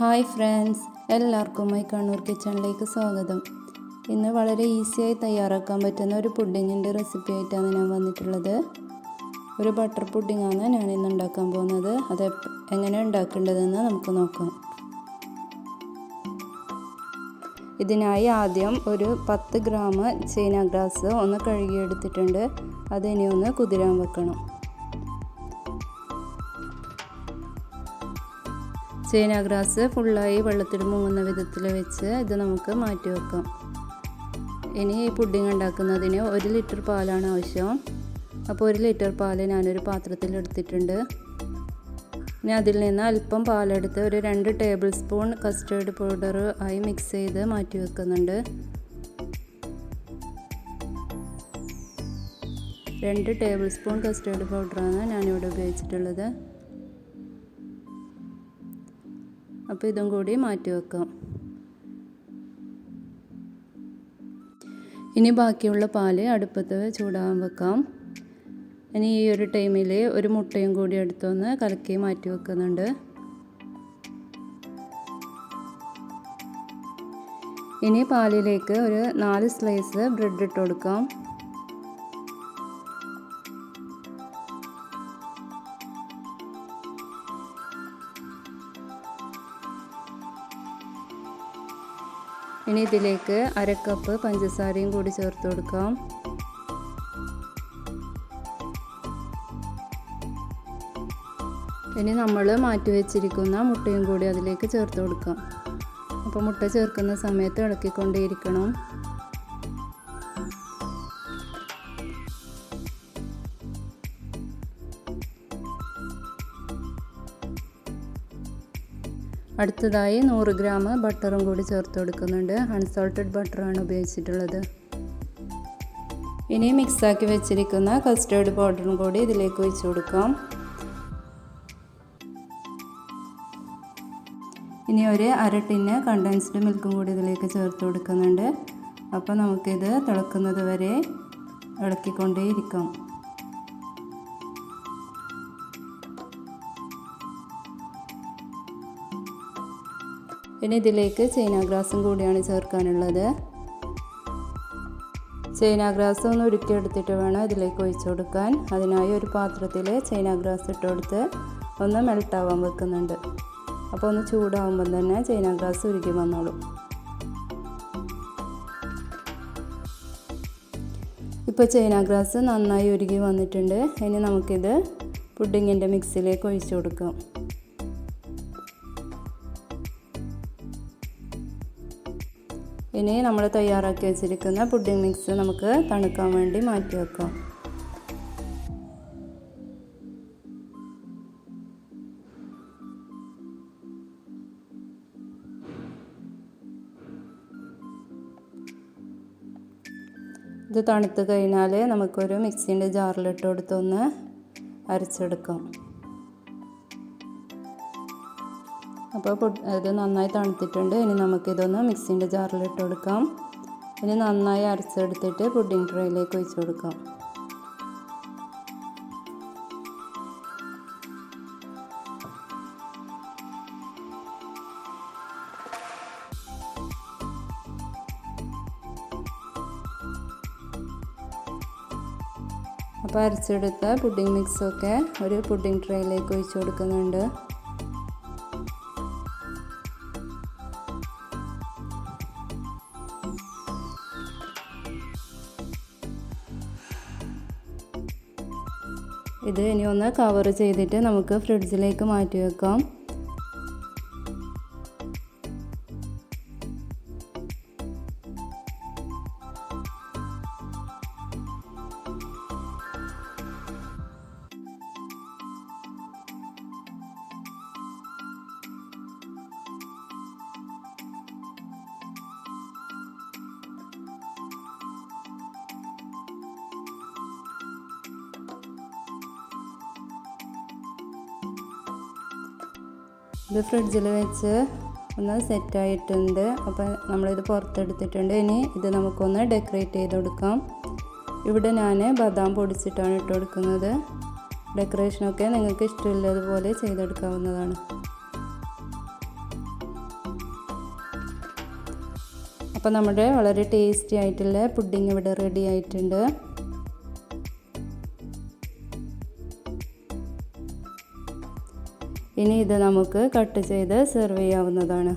Hi friends എല്ലാവർക്കും my Kannur കിച്ചണിലേക്ക് സ്വാഗതം. ഇന്ന് വളരെ ഈസിയായി തയ്യാറാക്കാൻ പറ്റുന്ന ഒരു പുഡിങ്ങിന്റെ റെസിപ്പി ആയിട്ടാണ് ഞാൻ വന്നിട്ടുള്ളത്. ഒരു ബട്ടർ പുഡിങ്ങാണ് ഞാൻ ഇന്ന് ഉണ്ടാക്കാൻ പോകുന്നത്. അത് എങ്ങനെ ഉണ്ടാക്കേണ്ടതെന്ന് നമുക്ക് നോക്കാം. ഇതിനായി ആദ്യം ഒരു പത്ത് ഗ്രാം ചൈന ഗ്രാസ് ഒന്ന് കഴുകിയെടുത്തിട്ടുണ്ട്. അതിനി ഒന്ന് കുതിരാൻ വെക്കണം. ചൈന ഗ്രാസ് ഫുള്ളായി വെള്ളത്തിൽ മുങ്ങുന്ന വിധത്തിൽ വെച്ച് ഇത് നമുക്ക് മാറ്റി വെക്കാം. ഇനി ഈ പുഡിങ് ഉണ്ടാക്കുന്നതിന് ഒരു ലിറ്റർ പാലാണ് ആവശ്യം. അപ്പോൾ ഒരു ലിറ്റർ പാൽ ഞാനൊരു പാത്രത്തിൽ എടുത്തിട്ടുണ്ട്. ഇനി അതിൽ നിന്ന് അല്പം പാലെടുത്ത് ഒരു രണ്ട് ടേബിൾ സ്പൂൺ കസ്റ്റേർഡ് പൗഡർ ആയി മിക്സ് ചെയ്ത് മാറ്റി വെക്കുന്നുണ്ട്. രണ്ട് ടേബിൾ സ്പൂൺ കസ്റ്റേർഡ് പൗഡറാണ് ഞാനിവിടെ ഉപയോഗിച്ചിട്ടുള്ളത്. അപ്പോൾ ഇതും കൂടി മാറ്റി വെക്കാം. ഇനി ബാക്കിയുള്ള പാൽ അടുപ്പത്ത് ചൂടാകാൻ വെക്കാം. ഇനി ഈ ഒരു ടൈമിൽ ഒരു മുട്ടയും കൂടി എടുത്തൊന്ന് കലക്കി മാറ്റി വെക്കുന്നുണ്ട്. ഇനി പാലിലേക്ക് ഒരു നാല് സ്ലൈസ് ബ്രെഡ് ഇട്ട് കൊടുക്കാം. ഇനി ഇതിലേക്ക് അര കപ്പ് പഞ്ചസാരയും കൂടി ചേർത്ത് കൊടുക്കാം. ഇനി നമ്മൾ മാറ്റി വെച്ചിരിക്കുന്ന മുട്ടയും കൂടി അതിലേക്ക് ചേർത്ത് കൊടുക്കാം. അപ്പോൾ മുട്ട ചേർക്കുന്ന സമയത്ത് ഇളക്കിക്കൊണ്ടേയിരിക്കണം. അടുത്തതായി നൂറ് ഗ്രാം ബട്ടറും കൂടി ചേർത്ത് കൊടുക്കുന്നുണ്ട്. അൺസോൾട്ടഡ് ബട്ടറാണ് ഉപയോഗിച്ചിട്ടുള്ളത്. ഇനി മിക്സാക്കി വെച്ചിരിക്കുന്ന കസ്റ്റേർഡ് പൗഡറും കൂടി ഇതിലേക്ക് ഒഴിച്ച് കൊടുക്കാം. ഇനി ഒരു അര ടിന്ന് കണ്ടൻസ്ഡ് മിൽക്കും കൂടി ഇതിലേക്ക് ചേർത്ത് കൊടുക്കുന്നുണ്ട്. അപ്പോൾ നമുക്കിത് തിളക്കുന്നത് വരെ ഇളക്കിക്കൊണ്ടേയിരിക്കാം. പിന്നെ ഇതിലേക്ക് ചൈനാഗ്രാസും കൂടിയാണ് ചേർക്കാനുള്ളത്. ചൈന ഗ്രാസ് ഒന്ന് ഉരുക്കിയെടുത്തിട്ട് വേണം ഇതിലേക്ക് ഒഴിച്ചു കൊടുക്കാൻ. അതിനായി ഒരു പാത്രത്തിൽ ചൈനാഗ്രാസ് ഇട്ട് കൊടുത്ത് ഒന്ന് മെൽട്ടാവാൻ വെക്കുന്നുണ്ട്. അപ്പോൾ ഒന്ന് ചൂടാവുമ്പം തന്നെ ചൈനാഗ്രാസ് ഉരുക്കി വന്നോളും. ഇപ്പോൾ ചൈനാഗ്രാസ് നന്നായി ഉരുകി വന്നിട്ടുണ്ട്. ഇനി നമുക്കിത് പുഡിങ്ങിന്റെ മിക്സിലേക്ക് ഒഴിച്ചു കൊടുക്കാം. ഇനി നമ്മൾ തയ്യാറാക്കി വെച്ചിരിക്കുന്ന പുഡിംഗ് മിക്സ് നമുക്ക് തണുക്കാൻ വേണ്ടി മാറ്റി വെക്കാം. ഇത് തണുത്ത് കഴിഞ്ഞാൽ നമുക്കൊരു മിക്സിന്റെ ജാറിലിട്ട് കൊടുത്തൊന്ന് അരച്ചെടുക്കാം. അപ്പോൾ ഇത് നന്നായി തണുത്തിട്ടുണ്ട്. ഇനി നമുക്കിതൊന്ന് മിക്സിന്റെ ജാറിൽ ഇട്ട് കൊടുക്കാം. ഇനി നന്നായി അരച്ചെടുത്തിട്ട് പുഡിംഗ് ട്രേയിലേക്ക് ഒഴിച്ചു കൊടുക്കാം. അപ്പോൾ അരച്ചെടുത്ത പുഡിംഗ് മിക്സൊക്കെ ഒരു പുഡിംഗ് ട്രേയിലേക്ക് ഒഴിച്ചു കൊടുക്കുന്നുണ്ട്. ഇത് ഇനി ഒന്ന് കവർ ചെയ്തിട്ട് നമുക്ക് ഫ്രിഡ്ജിലേക്ക് മാറ്റി വെക്കാം. ഇത് ഫ്രിഡ്ജിൽ വെച്ച് ഒന്ന് സെറ്റായിട്ടുണ്ട്. അപ്പോൾ നമ്മളിത് പുറത്തെടുത്തിട്ടുണ്ട്. ഇനി ഇത് നമുക്കൊന്ന് ഡെക്കറേറ്റ് ചെയ്ത് കൊടുക്കാം. ഇവിടെ ഞാൻ ബദാം പൊടിച്ചിട്ടാണ് ഇട്ട് കൊടുക്കുന്നത്. ഡെക്കറേഷനൊക്കെ നിങ്ങൾക്ക് ഇഷ്ടമുള്ളതുപോലെ ചെയ്തെടുക്കാവുന്നതാണ്. അപ്പോൾ നമ്മുടെ വളരെ ടേസ്റ്റി ആയിട്ടുള്ള പുഡിംഗ് ഇവിടെ റെഡി ആയിട്ടുണ്ട്. ഇനി ഇത് നമുക്ക് കട്ട് ചെയ്ത് സെർവ് ചെയ്യാവുന്നതാണ്.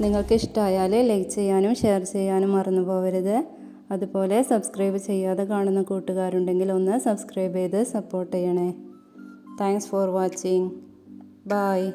നിങ്ങൾക്ക് ഇഷ്ടമായാൽ ലൈക്ക് ചെയ്യാനും ഷെയർ ചെയ്യാനും മറന്നു പോകരുത് അതുപോലെ സബ്സ്ക്രൈബ് ചെയ്യാതെ കാണുന്ന കൂട്ടുകാരുണ്ടെങ്കിൽ ഒന്ന് സബ്സ്ക്രൈബ് ചെയ്ത് സപ്പോർട്ട് ചെയ്യണേ. Thanks for watching bye